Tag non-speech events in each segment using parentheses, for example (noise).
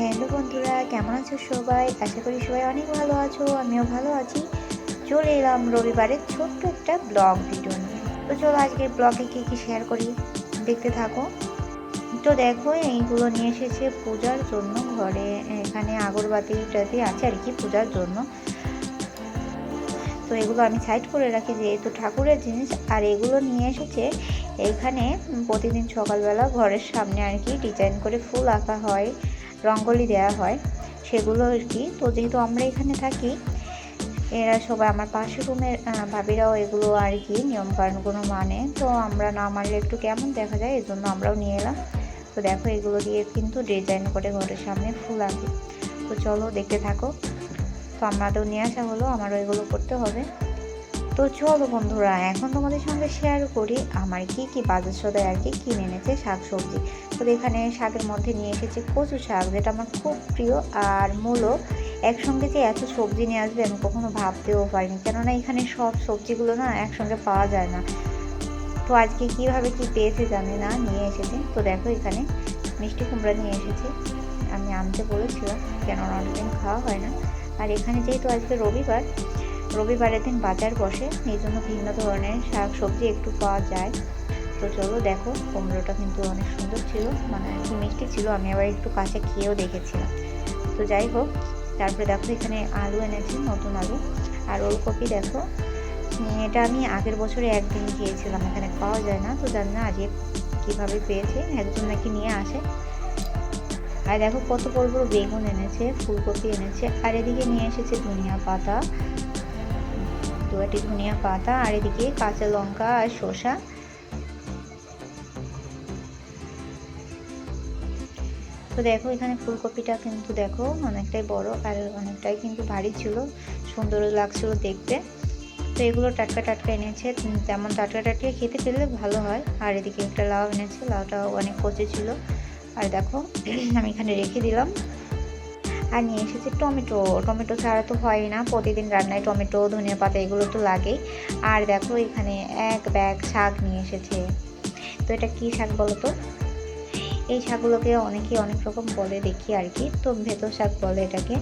Hello বন্ধুরা, কেমন আছো সবাই? আশা করি সবাই অনেক ভালো আছো, আমিও ভালো আছি। চলে এলাম রবিবারের ছোট্ট একটা ব্লগ ভিডিও তো চলো আজকের ব্লগে কী কী শেয়ার করি, দেখতে থাকো। তো দেখো, এইগুলো নিয়ে এসেছে পূজার জন্য ঘরে। এখানে আগরবাতি টাতি আছে আর কি পূজার জন্য। তো এগুলো আমি সাইড করে রাখি, যেহেতু ঠাকুরের জিনিস। আর এগুলো নিয়ে এসেছে, এখানে প্রতিদিন সকালবেলা ঘরের সামনে আর কি ডিজাইন করে ফুল আঁকা হয়। রঙ্গোলি দেওয়া হয়, সেগুলো আর কি। তো যেহেতু আমরা এখানে থাকি, এরা সবাই আমার পাশের রুমের ভাবিরাও এগুলো আর কি নিয়মকানুনগুলো মানে। তো আমরা না মানলে একটু কেমন দেখা যায় এই জন্য আমরাও নিয়ে এলাম। তো দেখো এগুলো দিয়ে কিন্তু ডিজাইন করে ঘরের সামনে ফুল আঁকি। তো চলো দেখতে থাকো। তো আমাদেরও নিয়ে আসা হলো, আমারও এগুলো করতে হবে। তো চলো বন্ধুরা, এখন তোমাদের সঙ্গে শেয়ার করি আমার কি কি বাজার সদায় আর কি কিনে এনেছে শাক সবজি তো এখানে শাকের মধ্যে নিয়ে এসেছি কচু শাক, যেটা আমার খুব প্রিয় আর মূলো একসঙ্গে যে এত সবজি নিয়ে আসবে আমি কখনো ভাবতেও পারিনি, কেননা এখানে সব সবজিগুলো না একসঙ্গে পাওয়া যায় না। তো আজকে কীভাবে কি পেয়েছে জানি না, নিয়ে এসেছে। তো দেখো এখানে মিষ্টি কুমড়া নিয়ে এসেছি। আমি আনতে বলেছিলাম, কেননা অনেকদিন খাওয়া হয় না। আর এখানে যেহেতু আজকে রবিবার রবিবারের দিন বাজার বসে, এই জন্য ভিন্ন ধরনের শাক সবজি একটু পাওয়া যায়। তো চলো দেখো, কুমড়োটা কিন্তু অনেক সুন্দর ছিল মানে কি মিষ্টি ছিল, আমি আবার একটু কাছে খেয়েও দেখেছিলাম। তো যাই হোক, তারপরে দেখো এখানে আলু এনেছি, নতুন আলু। আর ওলকপি দেখো এটা আমি আগের বছরে একদিন গিয়েছিলাম এখানে পাওয়া যায় না, তো জানি না আজকে কীভাবে পেয়েছে, একজন নাকি নিয়ে আসে। আর দেখো কত বড় বড় বেগুন এনেছে, ফুলকপি এনেছে, আর এদিকে নিয়ে এসেছে ধনিয়া পাতা। দুয়াটি ধনিয়া পাতা, আর এদিকে কাঁচা লঙ্কা আর শসা। তো দেখো, এখানে ফুলকপিটা কিন্তু দেখো অনেকটাই বড় আর অনেকটাই কিন্তু ভারী ছিল। সুন্দর লাগছিল দেখতে। তো এগুলো টাটকা টাটকা এনেছে। যেমন টাটকা টাটকা খেতে পেলে ভালো হয়। আর এদিকে একটা লাউ এনেছে। লাউটাও অনেক কচি ছিল। আর দেখো, (clears throat) আমি এখানে রেখে দিলাম। আর নিয়ে এসেছি টমেটো। টমেটো ছাড়া তো হয় না, প্রতিদিন রান্নায় টমেটো, ধনিয়া পাতা এগুলো তো লাগেই। আর দেখো এখানে এক ব্যাগ শাক নিয়ে এসেছে। তো এটা কি শাক বলো তো? এই শাকগুলোকে অনেকে অনেক রকম বলে দেখি আর কি, তো ভেতর শাক বলে এটাকে।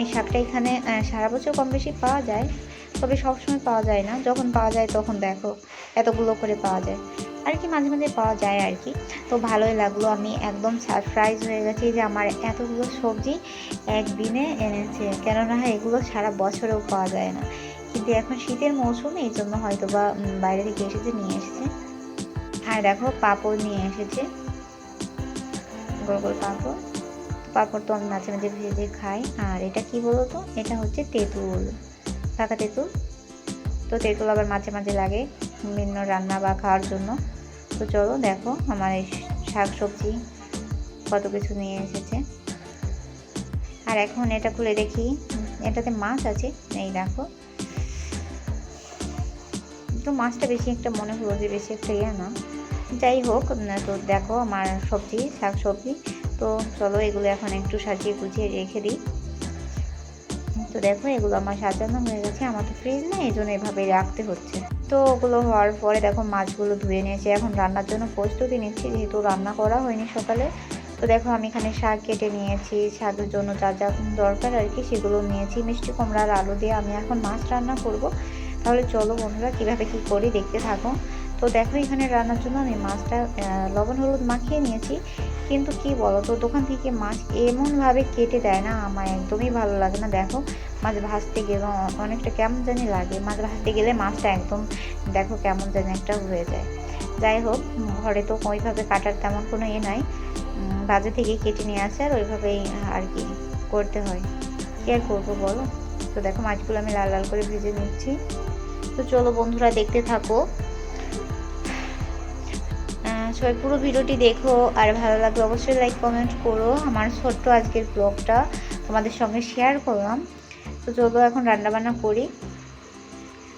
এই শাকটা এখানে সারা বছর কম বেশি পাওয়া যায়, তবে সবসময় পাওয়া যায় না। যখন পাওয়া যায় তখন দেখো, এতগুলো করে পাওয়া যায়। আর কি মাঝে মাঝে পাওয়া যায় আর কি তো ভালোই লাগল, আমি একদম সারপ্রাইজ হয়ে গেছি যে আমার এতগুলো সবজি একদিনে এনেছে। কেননা এগুলো সারা বছরেও পাওয়া যায় না। কিন্তু এখন শীতের মৌসুম, এই জন্য হয়তো বা বাইরে থেকে এসেছে, নিয়ে এসেছে। আর দেখো, পাঁপড় নিয়ে এসেছে। গোল গোল পাঁপড়। পাঁপড় তো আমি মাঝে মাঝে ভেজে খাই। আর এটা কি বলতো? এটা হচ্ছে তেঁতুল। পাকা তেঁতুল? তো তেঁতুল আবার মাঝে মাঝে লাগে। বিভিন্ন রান্না বা খাওয়ার জন্য। তো চলো দেখো আমার এই শাক সবজি কত কিছু নিয়ে এসেছে। আর এখন এটা খুলে দেখি। এটাতে মাছ আছে, এই দেখো। তো মাছটা বেশি একটা মনে হলো যে বেশি একটা ইয়ে না। যাই হোক তো দেখো আমার সবজি শাক সবজি তো চলো এগুলো এখন একটু সাজিয়ে গুছিয়ে রেখে দিই। তো দেখো এগুলো আমার সাজানো হয়ে গেছে। আমার তো ফ্রিজ নেই, এই জন্য এভাবে রাখতে হচ্ছে। তো ওগুলো হওয়ার পরে দেখো মাছগুলো ধুয়ে নিয়েছি। এখন রান্নার জন্য প্রস্তুতি নিচ্ছি, যেহেতু রান্না করা হয়নি সকালে। তো দেখো আমি এখানে শাক কেটে নিয়েছি শাকের জন্য যা যা দরকার আর কি সেগুলো নিয়েছি। মিষ্টি, কুমড়ার আলু দিয়ে আমি এখন মাছ রান্না করব। তাহলে চলো বন্ধুরা কীভাবে কী করি দেখতে থাকো। তো দেখো এখানে রান্নার জন্য আমি মাছটা লবণ, হলুদ মাখিয়ে নিয়েছি। কিন্তু কি বলো তো দোকান থেকে মাছ এমনভাবে কেটে দেয় না, আমার একদমই ভালো লাগে না। দেখো, মাছ ভাজতে গেলে অনেকটা কেমন জানি লাগে। মাছ ভাজতে গেলে মাছটা একদম দেখো কেমন জানি একটা হয়ে যায়। যাই হোক, ঘরে তো ওইভাবে কাটার তেমন কোনো ইয়ে নাই। বাজার থেকে কেটে নিয়ে আসে আর ওইভাবেই আর কি করতে হয়। কি আর করব বলো? তো দেখো, মাছগুলো আমি লাল লাল করে ভেজে নিচ্ছি। তো চলো বন্ধুরা, দেখতে থাকো। সবাই পুরো ভিডিওটি দেখো, আর ভালো লাগলে অবশ্যই লাইক কমেন্ট করো। আমার ছোট্ট আজকের ব্লগটা তোমাদের সঙ্গে শেয়ার করলাম। তো চলো এখন রান্নাবান্না করি।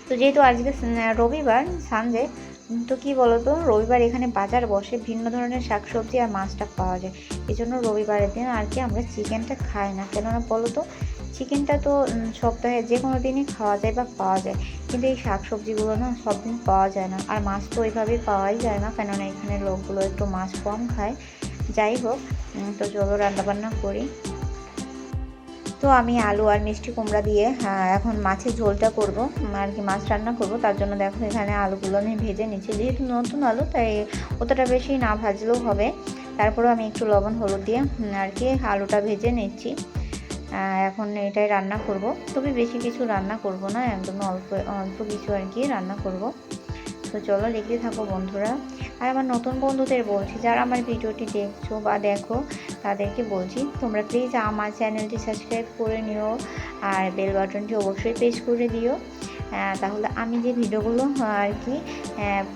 তো যেহেতু আজকে রবিবার সানডে তো কী বলতো, রবিবার এখানে বাজার বসে ভিন্ন ধরনের শাকসবজি আর মাছটা পাওয়া যায়। এই জন্য রবিবারের দিন আর কি আমরা চিকেনটা খাই না। কেননা বলো তো চিকেনটা তো সপ্তাহে যে কোনো দিনই খাওয়া যায় বা পাওয়া যায়। কিন্তু এই শাক সবজিগুলো না সব দিন পাওয়া যায় না। আর মাছ তো ওইভাবেই পাওয়াই যায় না কেননা এখানে লোকগুলো একটু মাছ কম খায়। যাই হোক তো চলো রান্না বান্না করি। তো আমি আলু আর মিষ্টি কুমড়া দিয়ে আহ, এখন মাছের ঝোলটা করব আর কি মাছ রান্না করব। তার জন্য দেখো এখানে আলুগুলো আমি ভেজে নিচ্ছি। যেহেতু নতুন আলু তাই অতটা বেশি না ভাজলেও হবে। তারপরেও আমি একটু লবণ হলুদ দিয়ে আর কি আলুটা ভেজে নিচ্ছি। এখন এটাই রান্না করব। তবে বেশি কিছু রান্না করব না, একদম অল্প অল্প কিছু আর কি রান্না করব। তো চলো দেখতে থাকো বন্ধুরা। আর আমার নতুন বন্ধুদের বলছি, যারা আমার ভিডিওটি দেখছ বা দেখো, তাদেরকে বলছি, তোমরা প্লিজ আমার চ্যানেলটি সাবস্ক্রাইব করে নিও। আর বেল বাটনটি অবশ্যই প্রেস করে দিও। তাহলে আমি যে ভিডিওগুলো, আর কি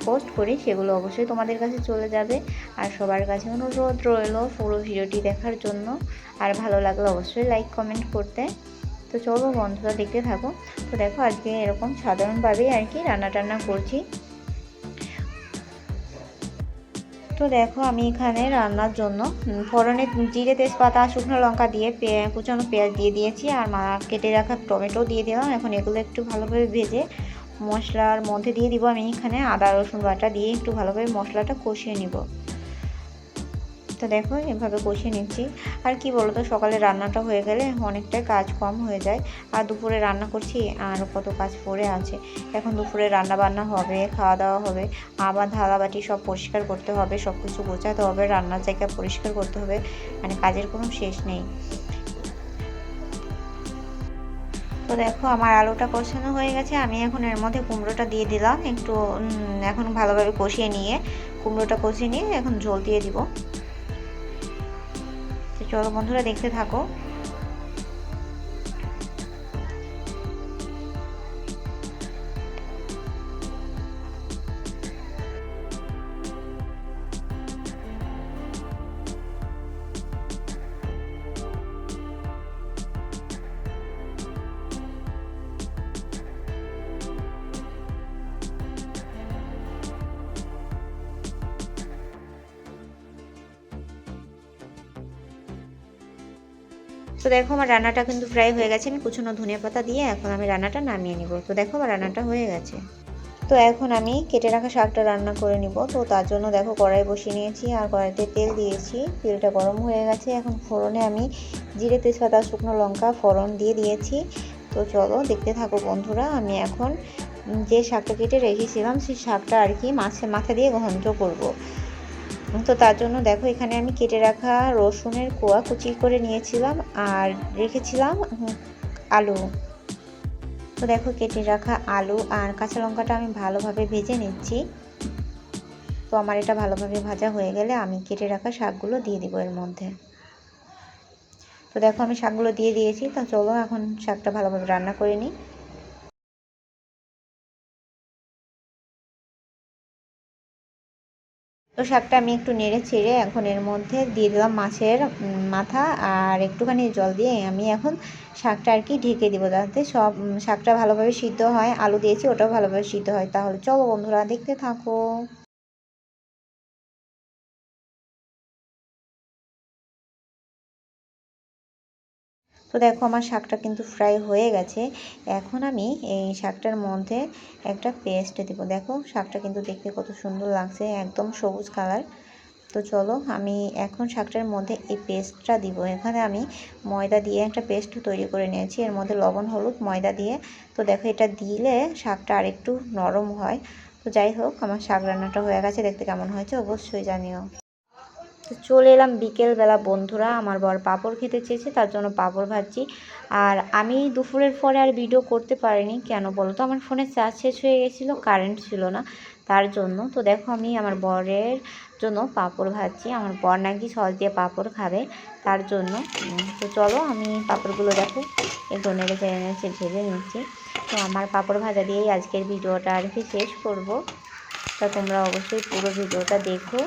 পোস্ট করি, সেগুলো অবশ্যই তোমাদের কাছে চলে যাবে। আর সবার কাছে অনুরোধ রইল পুরো ভিডিওটি দেখার জন্য। আর ভালো লাগলে অবশ্যই লাইক কমেন্ট করতে। তো চলো বন্ধুরা, দেখতে থাকো। তো দেখো, আজকে এরকম সাধারণভাবেই আর কি রান্না টান্না করছি। তো দেখো আমি এখানে রান্নার জন্য ফোড়নে জিরে তেজপাতা, শুকনো লঙ্কা দিয়ে কুচানো পেঁয়াজ দিয়ে দিয়েছি আর মা কেটে রাখা টমেটো দিয়ে দিলাম। এখন এগুলো একটু ভালোভাবে ভেজে মশলার মধ্যে দিয়ে দিব। আমি এখানে আদা রসুন বাটা দিয়ে একটু ভালোভাবে মশলাটা কষিয়ে নিব। তো দেখো, এভাবে কষিয়ে নিচ্ছি। আর কি বলতো, সকালে রান্নাটা হয়ে গেলে অনেকটাই কাজ কম হয়ে যায়। আর দুপুরে রান্না করছি, আর কত কাজ পড়ে আছে। এখন দুপুরে রান্না বান্না হবে খাওয়া দাওয়া হবে, আবার থালাবাটি সব পরিষ্কার করতে হবে সব কিছু গোছাতে হবে, রান্নার জায়গা পরিষ্কার করতে হবে মানে কাজের কোনো শেষ নেই। তো দেখো, আমার আলুটা কষানো হয়ে গেছে। আমি এখন এর মধ্যে কুমড়োটা দিয়ে দিলাম। একটু এখন ভালোভাবে কষিয়ে নিয়ে, কুমড়োটা কষিয়ে নিয়ে এখন ঝোল দিয়ে দিব। চলো বন্ধুরা দেখতে থাকো। তো দেখো আমার রান্নাটা কিন্তু প্রায় হয়ে গেছে। আমি কুচনো ধনিয়া পাতা দিয়ে এখন আমি রান্নাটা নামিয়ে নিব। তো দেখো আমার রান্নাটা হয়ে গেছে। তো এখন আমি কেটে রাখা শাকটা রান্না করে নিব। তো তার জন্য দেখো কড়াই বসিয়ে নিয়েছি আর কড়াইতে তেল দিয়েছি। তেলটা গরম হয়ে গেছে। এখন ফোড়নে আমি জিরে, তেজপাতা, শুকনো লঙ্কা ফোড়ন দিয়ে দিয়েছি। তো চলো দেখতে থাকো বন্ধুরা, আমি এখন যে শাকটা কেটে রেখেছিলাম সেই শাকটা আর কি মাছের মাথা দিয়ে ঘন্ট করব। তো তার জন্য দেখো, এখানে আমি কেটে রাখা রসুনের কোয়া কুচি করে নিয়েছিলাম আর রেখেছিলাম আলু। তো দেখো, কেটে রাখা আলু আর কাঁচা লঙ্কাটা আমি ভালোভাবে ভেজে নিচ্ছি। তো আমার এটা ভালোভাবে ভাজা হয়ে গেলে আমি কেটে রাখা শাকগুলো দিয়ে দিব এর মধ্যে। তো দেখো, আমি শাকগুলো দিয়ে দিয়েছি। তো চলো, এখন শাকটা ভালোভাবে রান্না করে নিই। তো শাকটা আমি একটু নেড়ে চেড়ে এখন এর মধ্যে দিয়ে দিলাম মাছের মাথা আর একটুখানি জল দিয়ে আমি এখন শাকটা আর কি ঢেকে দেবো যাতে সব শাকটা ভালোভাবে সিদ্ধ হয়। আলু দিয়েছি, ওটাও ভালোভাবে সিদ্ধ হয়। তাহলে চলো বন্ধুরা, দেখতে থাকো। তো দেখো আমার শাকটা কিন্তু ফ্রাই হয়ে গেছে। এখন আমি এই শাকটার মধ্যে একটা পেস্ট দেবো। দেখো শাকটা কিন্তু দেখতে কত সুন্দর লাগছে, একদম সবুজ কালার তো চলো আমি এখন শাকটার মধ্যে এই পেস্টটা দিব। এখানে আমি ময়দা দিয়ে একটা পেস্ট তৈরি করে নিয়েছি। এর মধ্যে লবণ, হলুদ ময়দা দিয়ে। তো দেখো এটা দিলে শাকটা আরেকটু নরম হয়। তো যাই হোক, আমার শাক রান্নাটা হয়ে গেছে। দেখতে কেমন হয়েছে অবশ্যই জানিও। তো চলে এলাম বিকেলবেলা বন্ধুরা, আমার বর পাঁপড় খেতে চেয়েছে, তার জন্য পাঁপড় ভাজছি। আর আমি দুপুরের পরে আর ভিডিও করতে পারিনি, কেন বলো তো আমার ফোনে চার্জ শেষ হয়ে গেছিল কারেন্ট ছিল না, তার জন্য। তো দেখো, আমি আমার বরের জন্য পাঁপড় ভাজছি। আমার বর নাকি সস দিয়ে পাঁপড় খাবে, তার জন্য। তো চলো, আমি পাঁপড়গুলো দেখো, একটু নেড়ে চেড়ে নেড়ে ভেজে নিচ্ছি। তো আমার পাঁপড় ভাজা দিয়েই আজকের ভিডিওটা আর কি শেষ করব। তা তোমরা অবশ্যই পুরো ভিডিওটা দেখো।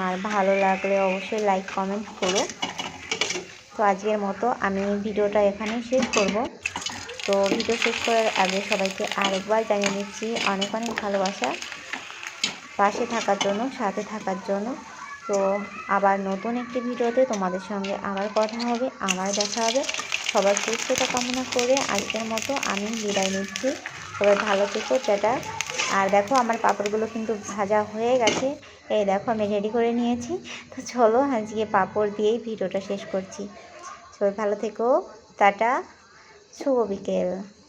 আর ভালো লাগলে অবশ্যই লাইক কমেন্ট করো। তো আজকের মতো আমি ভিডিওটা এখানে শেষ করব। তো ভিডিও শেষ করার আগে সবাইকে আরেকবার জানিয়ে দিচ্ছি অনেক অনেক ভালোবাসা। পাশে থাকার জন্য, সাথে থাকার জন্য। তো আবার নতুন একটি ভিডিওতে তোমাদের সঙ্গে আবার কথা হবে, আবার দেখা হবে। সবার সুস্থতা কামনা করে আজকের মতো আমি বিদায় নিচ্ছি। সবাই ভালো থেকো, টাটা। আর দেখো আমার পাপড়গুলো কিন্তু ভাজা হয়ে গেছে। এই দেখো, আমি রেডি করে নিয়েছি। তো চলো, আজকে পাঁপড় দিয়েই ভিডিওটা শেষ করছি। সবাই ভালো থেকো। টাটা। শুভ বিকেল।